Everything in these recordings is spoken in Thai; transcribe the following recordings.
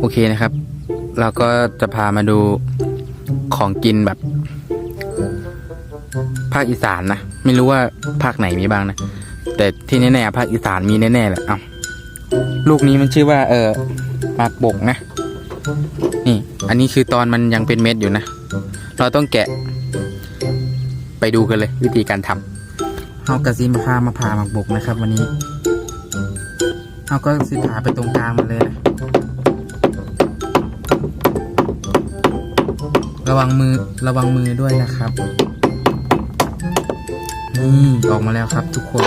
โอเคนะครับ เราก็จะพามาดูของกินแบบ ภาคอีสานนะ ไม่รู้ว่าภาคไหนมีบ้างนะ แต่ที่แน่ๆภาคอีสานมีแน่ๆแหละเอาลูกนี้มันชื่อว่า เออมากบกนะ นี่ อันนี้คือตอนมันยังเป็นเม็ดอยู่นะ เราต้องแกะ ไปดูกันเลย วิธีการทำเฮากระซิมาพามาผ่าหมากบกนะครับ วันนี้ เฮาก็สิผ่าไปตรงกลางมันเลยนะ ระวังมือระวังมือด้วยนะครับนี่ออกมาแล้วครับทุกคน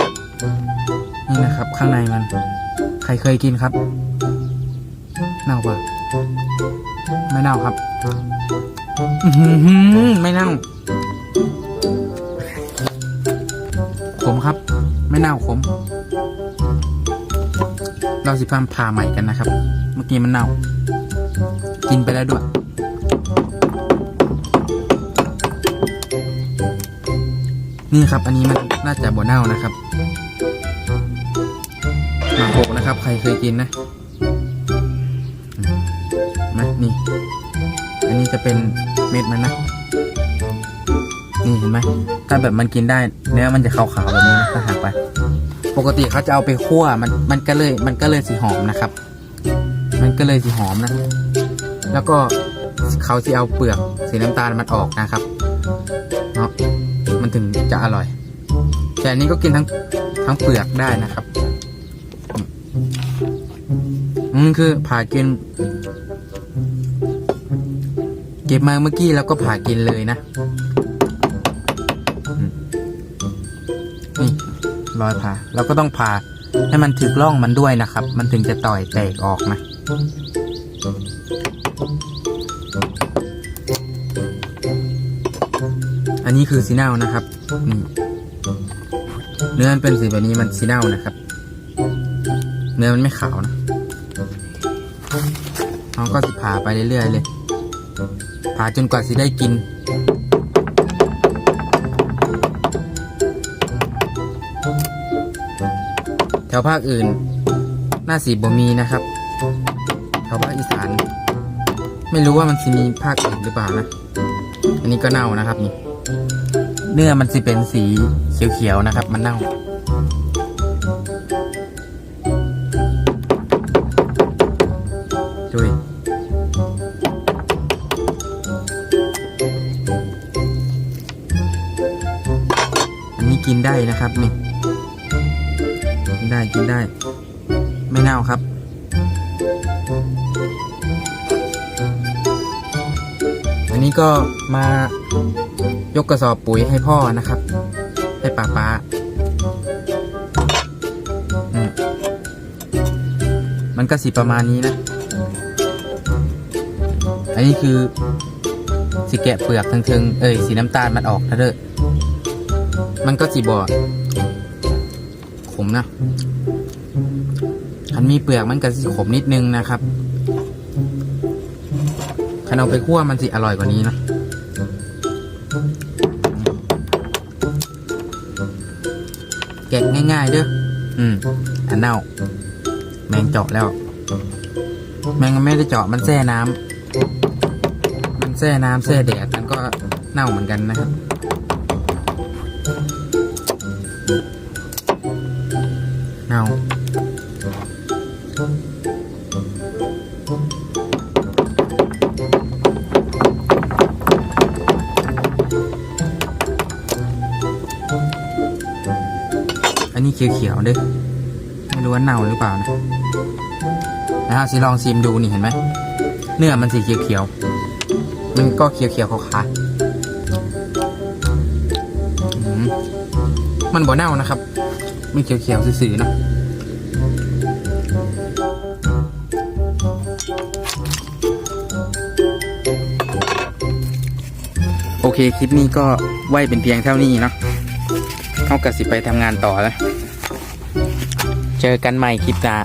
นี่นะครับ ข้างในมัน ใครเคยกินครับ เน่าปะไม่เน่าครับไม่เน่าขมครับ ไม่เน่าขม เราสิพามผ่าใหม่กันนะครับ เมื่อกี้มันเน่า กินไปแล้วด้วยนี่ครับ อันนี้มันน่าจะบ่เน่านะครับหมากโกกนะครับ ใครเคยกินนะอืมมานี่ อันนี้จะเป็นเม็ดมันนะ นี่เห็นไหมถ้าแบบมันกินได้เนื้อมันจะขาวๆแบบนี้นะถ้าหักไป ปกติเขาจะเอาไปคั่วมันมันก็เลยมันก็เลยสีหอมนะครับ มันก็เลยสีหอมนะ แล้วก็เขาจะเอาเปลือกสีน้ำตาลมันออกนะครับเนาะมันถึงจะอร่อย แต่อันนี้ก็กินทั้งทั้งเปลือกได้นะครับอืมคือผ่ากิน เก็บมาเมื่อกี้แล้วก็ผ่ากินเลยนะ รอยผ่าเราก็ต้องผ่าให้มันถึกร่องมันด้วยนะครับ มันถึงจะต่อยแตกออกนะอันนี้คือซีเน่านะครับนี่เนื้อมันเป็นสีแบบนี้มันซีเน่านะครับ เนื้อมันไม่ขาวนะเราก็สิผ่าไปเรื่อยๆเลยผ่าจนกว่าสิได้กิน วภาคอื่น หน้าสีบ่มีนะครับ แถวภาคอีสาน ไม่รู้ว่ามันสิมีภาคอื่นหรือเปล่านะ อันนี้ก็เน่านะครับนี่ เนื้อมันสิเป็นสีเขียวๆนะครับ มันเน่าจุยอันนี้กินได้นะครับนี่ นได้กินได้ ไม่เน่าครับ อันนี้ก็มายกกระสอบปุ๋ยให้พ่อนะครับ ให้ป้าป้ามมันก็สีประมาณนี้นะ อันนี้คือสีแกะเปลือกทึงๆเอ้ยสีน้ำตาลมันออกนะเด้อมันก็สีบอด ขมนะอันมีเปลือกมันก็สีขมนิดนึงนะครับถ้าเอาไปคั่วมันสิอร่อยกว่านี้นะแกะง่ายๆเด้ออืมอันเน่า แมงเจาะแล้ว แมงไม่ได้เจาะมันแช่น้ำมันแช่น้ำแช่แดดมันก็เน่าเหมือนกันนะครับ อันนี้เขียวๆเด้อไม่รู้ว่าเน่าหรือเปล่านะนะครับสิลองชิมดูนี่เห็นไหมเนื้อมันสีเขียวๆมันก็เขียวๆขาวๆอืมมันบ่เน่านะครับมันเขียวๆซื่อๆนะโอเค คลิปนี้ก็ไว้เป็นเพียงเท่านี้เนาะ เขากระสิไปทำงานต่อแล้ว เจอกันใหม่คลิปหน้า